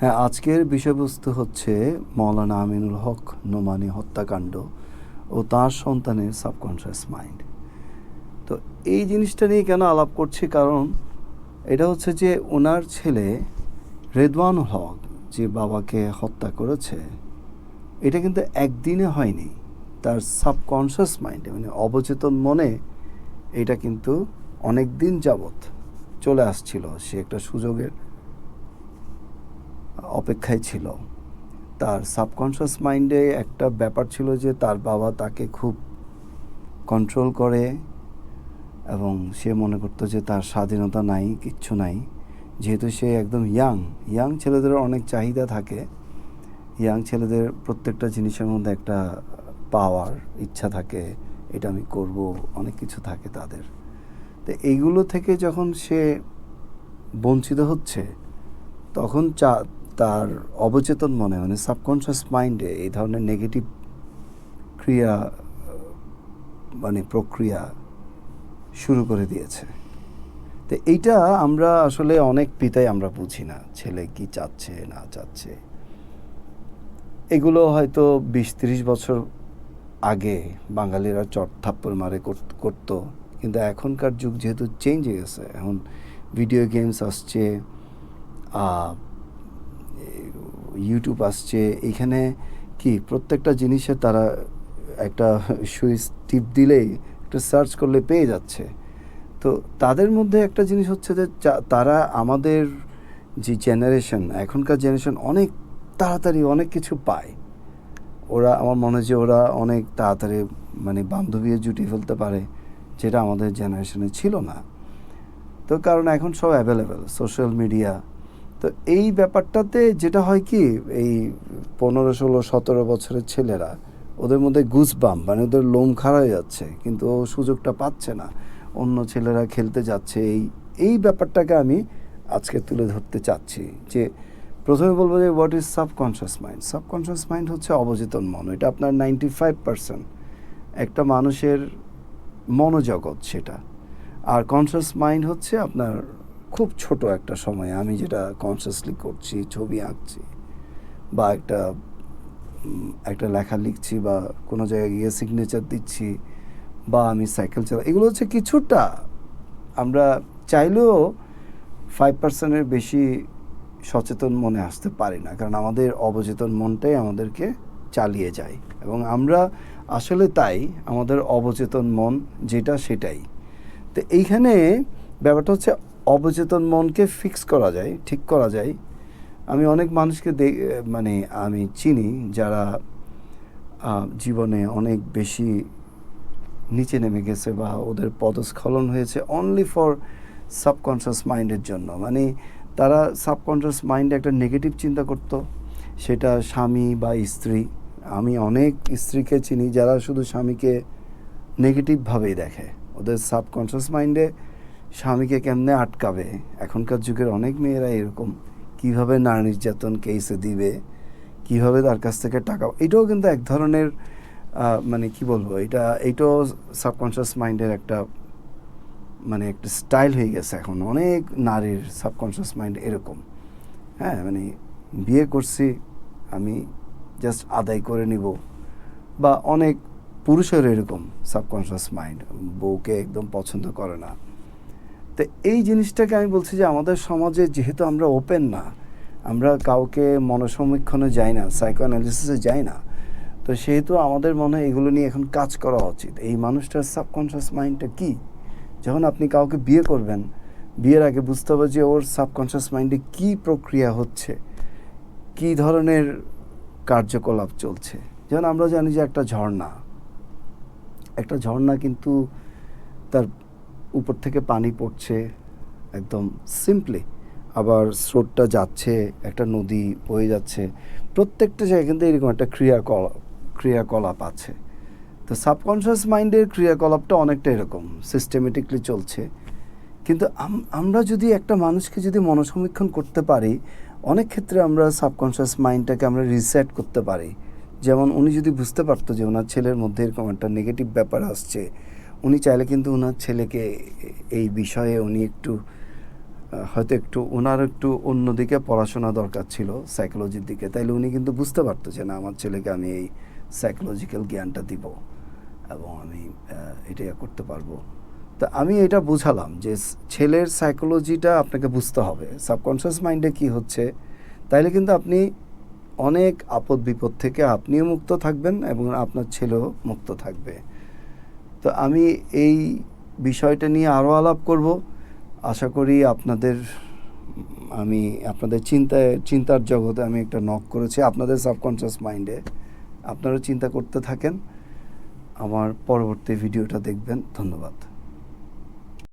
হ্যাঁ আজকের বিষয়বস্তু হচ্ছে মৌলানা আমিনুল হক নোমানি হত্যাকাণ্ড ও তার সন্তানের সাবকনশিয়াস মাইন্ড। তো এই জিনিসটা নিয়ে কেন আলাপ করছি? কারণ এটা হচ্ছে যে ওনার ছেলে রেদওয়ান হক যে বাবাকে হত্যা করেছে, এটা কিন্তু একদিনে হয়নি। তার সাবকনশিয়াস মাইন্ডে মানে অবচেতন মনে এটা কিন্তু অনেক দিন যাবৎ চলে আসছিল। সে একটা সুযোগের অপেক্ষায় ছিল। তার সাবকনশিয়াস মাইন্ডে একটা ব্যাপার ছিল যে, তার বাবা তাকে খুব কন্ট্রোল করে এবং সে মনে করতো যে, তার স্বাধীনতা নাই, কিচ্ছু নাই। যেহেতু সে একদম ইয়াং ইয়াং ছেলেদের অনেক চাহিদা থাকে। ইয়াং ছেলেদের প্রত্যেকটা জিনিসের মধ্যে একটা পাওয়ার, ইচ্ছা থাকে, এটা আমি করব অনেক কিছু থাকে তাদের। তো এইগুলো থেকে যখন সে বঞ্চিত হচ্ছে, তখন চা তার অবচেতন মনে মানে সাবকনশিয়াস মাইন্ডে এই ধরনের নেগেটিভ ক্রিয়া মানে প্রক্রিয়া শুরু করে দিয়েছে। তো এইটা আমরা আসলে অনেক পিতাই আমরা বুঝি না, ছেলে কি চাচ্ছে, না চাচ্ছে। এগুলো হয়তো বিশ ত্রিশ বছর আগে বাঙালিরা চট থাপ্পড় মারে করতো, কিন্তু এখনকার যুগ যেহেতু চেঞ্জ হয়ে গেছে, এখন ভিডিও গেমস আসছে ইউটিউব আসছে, এখানে কি প্রত্যেকটা জিনিসে তারা একটা সুইচ টিপ দিলেই, একটা সার্চ করলে পেয়ে যাচ্ছে। তো তাদের মধ্যে একটা জিনিস হচ্ছে যে তারা আমাদের যে জেনারেশন এখনকার জেনারেশন অনেক তাড়াতাড়ি অনেক কিছু পায়। ওরা, আমার মনে হয় যে ওরা অনেক তাড়াতাড়ি মানে বান্ধবীও জুটিয়ে ফেলতে পারে, যেটা আমাদের জেনারেশনে ছিল না। তো কারণ এখন সব অ্যাভেলেবেল সোশ্যাল মিডিয়া তো এই ব্যাপারটাতে যেটা হয় কি, এই পনেরো, ষোলো, সতেরো বছরের ছেলেরা, ওদের মধ্যে গুজবাম মানে ওদের লোম খাড়া হয়ে যাচ্ছে, কিন্তু ও সুযোগটা পাচ্ছে না। অন্য ছেলেরা খেলতে যাচ্ছে। এই এই ব্যাপারটাকে আমি আজকে তুলে ধরতে চাচ্ছি যে, প্রথমে বলব যে what is subconscious mind subconscious mind হচ্ছে অবচেতন মন। এটা আপনার নাইনটি ফাইভ পার্সেন্ট একটা মানুষের মনোজগৎ সেটা। আর কনসিয়াস মাইন্ড হচ্ছে আপনার খুব ছোট একটা সময় আমি যেটা কনসিয়াসলি করছি, ছবি আঁকছি বা একটা একটা লেখা লিখছি বা কোনো জায়গায় গিয়ে সিগনেচার দিচ্ছি বা আমি সাইকেল চালা, এগুলো হচ্ছে কিছুটা আমরা চাইলেও ফাইভ পার্সেন্টের বেশি সচেতন মনে আসতে পারি না। কারণ আমাদের অবচেতন মনটাই আমাদেরকে চালিয়ে যায় এবং আমরা আসলে তাই আমাদের অবচেতন মন যেটা সেটাই। তো এইখানে ব্যাপারটা হচ্ছে অবচেতন মনকে ফিক্স করা যায়, ঠিক করা যায়। আমি অনেক মানুষকে মানে আমি চিনি যারা জীবনে অনেক বেশি নিচে নেমে গেছে বা ওদের পদস্খলন হয়েছে অনলি ফর সাবকনশিয়াস মাইন্ডের জন্য। মানে তারা সাবকনশিয়াস মাইন্ডে একটা নেগেটিভ চিন্তা করত। সেটা স্বামী বা স্ত্রী। আমি অনেক স্ত্রীকে চিনি যারা শুধু স্বামীকে নেগেটিভভাবেই দেখে। ওদের সাবকনশিয়াস মাইন্ডে স্বামীকে কেমনে আটকাবে? এখনকার যুগের অনেক মেয়েরা এরকম। কীভাবে নারী নির্যাতন কেসে দিবে? কীভাবে তার কাছ থেকে টাকা এটাও কিন্তু এক ধরনের মানে কি বলব? এটা এইটাও সাবকনশিয়াস মাইন্ডের একটা মানে একটা স্টাইল হয়ে গেছে এখন। অনেক নারীর সাবকনশিয়াস মাইন্ড এরকম। হ্যাঁ মানে বিয়ে করছি, আমি জাস্ট আদায় করে নিব। বা অনেক পুরুষের এরকম সাবকনশিয়াস মাইন্ড বউকে একদম পছন্দ করে না। তো এই জিনিসটাকে আমি বলছি যে আমাদের সমাজে যেহেতু আমরা ওপেন না, আমরা কাউকে মনসমীক্ষণে যাই না সাইকো অ্যানালিসিসে যাই না, তো সেহেতু আমাদের মনে হয় এগুলো নিয়ে এখন কাজ করা উচিত। এই মানুষটার সাবকনশিয়াস মাইন্ডটা কী? যখন আপনি কাউকে বিয়ে করবেন, বিয়ের আগে বুঝতে হবে যে ওর সাবকনশিয়াস মাইন্ডে কী প্রক্রিয়া হচ্ছে, কী ধরনের কার্যকলাপ চলছে। যেমন আমরা জানি যে একটা ঝর্ণা একটা ঝর্ণা কিন্তু তার উপর থেকে পানি পড়ছে একদম সিম্পলি আবার স্রোতটা যাচ্ছে, একটা নদী বয়ে যাচ্ছে। প্রত্যেকটা জায়গায় কিন্তু এরকম একটা ক্রিয়াকলাপ ক্রিয়াকলাপ আছে। তো সাবকনশিয়াস মাইন্ডের ক্রিয়াকলাপটা অনেকটা এরকম সিস্টেমেটিকলি চলছে। কিন্তু আমরা যদি একটা মানুষকে যদি মনসমীক্ষণ করতে পারি, অনেক ক্ষেত্রে আমরা সাবকনশিয়াস মাইন্ডটাকে আমরা রিসেট করতে পারি। যেমন উনি যদি বুঝতে পারতো যে ওনার ছেলের মধ্যে এরকম একটা নেগেটিভ ব্যাপার আসছে উনি চাইলে কিন্তু ওনার ছেলেকে এই বিষয়ে উনি একটু হয়তো একটু ওনার একটু অন্যদিকে পড়াশোনা দরকার ছিল সাইকোলজির দিকে। তাইলে উনি কিন্তু বুঝতে পারতো যে, না, আমার ছেলেকে আমি এই সাইকোলজিক্যাল জ্ঞানটা দিব এবং আমি এটা করতে পারব। তা আমি এটা বুঝালাম যে ছেলের সাইকোলজিটা আপনাকে বুঝতে হবে। সাবকনশিয়াস মাইন্ডে কি হচ্ছে? তাইলে কিন্তু আপনি অনেক আপদ বিপদ থেকে আপনিও মুক্ত থাকবেন এবং আপনার ছেলেও মুক্ত থাকবে। তো আমি এই বিষয়টা নিয়ে আরও আলাপ করব। আশা করি আপনাদের, আমি আপনাদের চিন্তায় চিন্তার জগতে আমি একটা নক করেছি আপনাদের সাবকনসিয়াস মাইন্ডে আপনারা চিন্তা করতে থাকেন। আমার পরবর্তী ভিডিওটা দেখবেন। ধন্যবাদ।